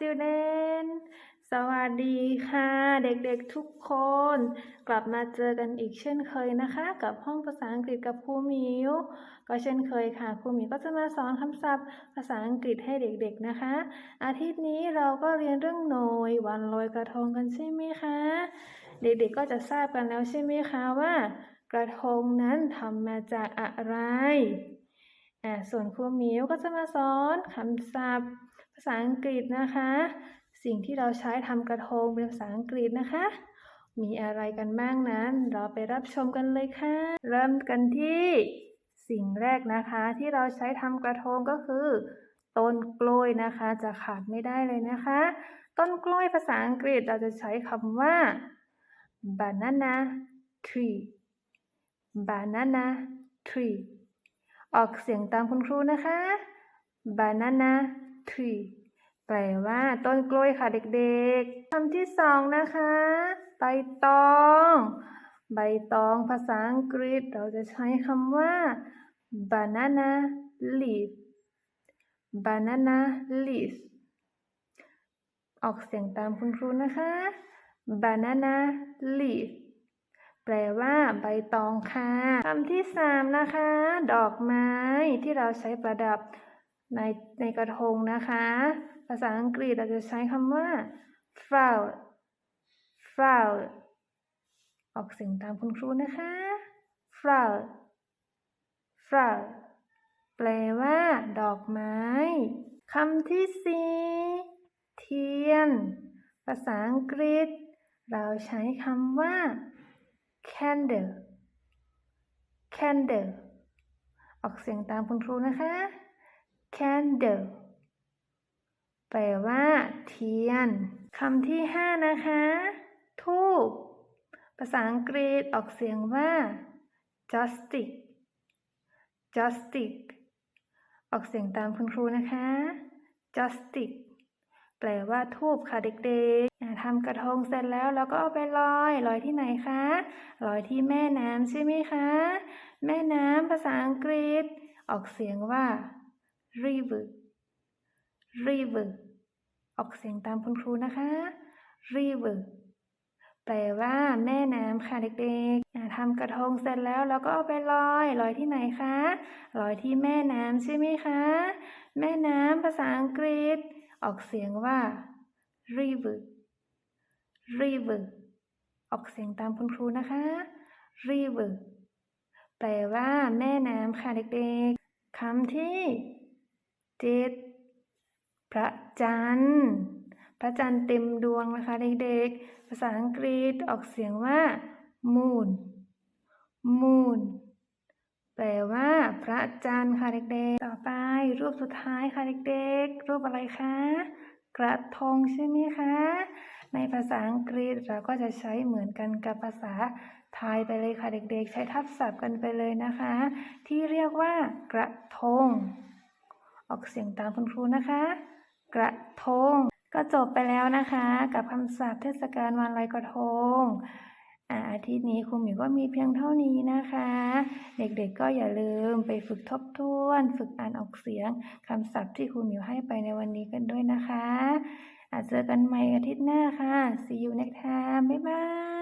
student สวัสดีค่ะ เด็กๆทุกคน กลับมาเจอกันอีกเช่นเคยนะคะ กับห้องภาษาอังกฤษกับครูมิวก็เช่นเคยค่ะครูมิวก็จะมาสอนคำศัพท์ ภาษาอังกฤษให้เด็กๆนะคะ อาทิตย์นี้เราก็เรียนเรื่องโนยวันลอยกระทงกันใช่ไหมคะ เด็กๆก็จะทราบกันแล้วใช่ไหมคะว่า กระทงนั้นทำมาจากอะไรอ่าส่วนครูมิวก็จะมาสอนคำศัพท์าษาอังกฤษนะคะ สิ่งที่เราใช้ทำกระทงเป็นภาษาอังกฤษนะคะ มีอะไรกันบ้างนั้น เราไปรับชมกันเลยค่ะ เริ่มกันที่สิ่งแรกนะคะที่เราใช้ทำกระทงก็คือ ต้นกล้วยนะคะจะขาดไม่ได้เลยนะคะ ต้นกล้วยภาษาอังกฤษเราจะใช้คำว่า banana tree banana tree ออกเสียงตามคุณครูนะคะ banana tree แปลว่าต้นกล้วยค่ะเด็กๆคำที่สองนะคะ ใบตอง ใบตองภาษาอังกฤษเราจะใช้คำว่า banana leaf banana leaf ออกเสียงตามคุณครูนะคะ banana leaf แปลว่าใบตองค่ะ คำที่สามนะคะ ดอกไม้ที่เราใช้ประดับ ในในกระทงนะคะ ภาษาอังกฤษเราจะใช้คำว่า flower flower ออกเสียงตามคุณครูนะคะ flower flower แปลว่า ดอกไม้คำที่สี่เทียน ภาษาอังกฤษ เราใช้คำว่า candle candle ออกเสียงตามคุณครูนะคะ candle แปลว่า เทียนคำที่ห้านะคะ ทูบภาษาอังกฤษออกเสียงว่า joystick joystick ออกเสียงตามคุณครูนะคะ joystick แปลว่าทูบค่ะเด็กๆทำกระทงเสร็จแล้วเราก็เอาไปลอย ลอยที่ไหนคะ ลอยที่แม่น้ำใช่ไหมคะ แม่น้ำภาษาอังกฤษ ออกเสียงว่า river river ออกเสียงตามคุณครูนะคะ river แปลว่าแม่น้ำค่ะเด็กๆทำกระทงเสร็จแล้วเราก็เอาไปลอย ลอยที่ไหนคะ ลอยที่แม่น้ำใช่ไหมคะ แม่น้ำภาษาอังกฤษ ออกเสียงว่า river river ออกเสียงตามคุณครูนะคะ river แปลว่าแม่น้ำค่ะเด็กๆคำที่ เจ็ดพระจันทร์ พระจันทร์เต็มดวงนะคะเด็กๆ ภาษาอังกฤษออกเสียงว่า moon moon แปลว่า พระจันทร์ค่ะเด็กๆ ต่อไปรูปสุดท้ายค่ะเด็กๆ รูปอะไรคะ กระทงใช่ไหมคะ ในภาษาอังกฤษเราก็จะใช้เหมือนกันกับภาษาไทยไปเลยค่ะเด็กๆ ใช้ทับศัพท์กันไปเลยนะคะ ที่เรียกว่ากระทง ออกเสียงตามคุณครูนะคะ กระทง ก็จบไปแล้วนะคะ กับคำศัพท์เทศกาลวันลอยกระทงอ่าอาทิตย์นี้ครูหมิวก็มีเพียงเท่านี้นะคะ เด็กๆก็อย่าลืมไปฝึกทบทวน ฝึกอ่านออกเสียงคำศัพท์ที่ครูหมิวให้ไปในวันนี้กันด้วยนะคะอาจเจอกันใหม่อาทิตย์หน้าค่ะ see you next time บ๊ายบาย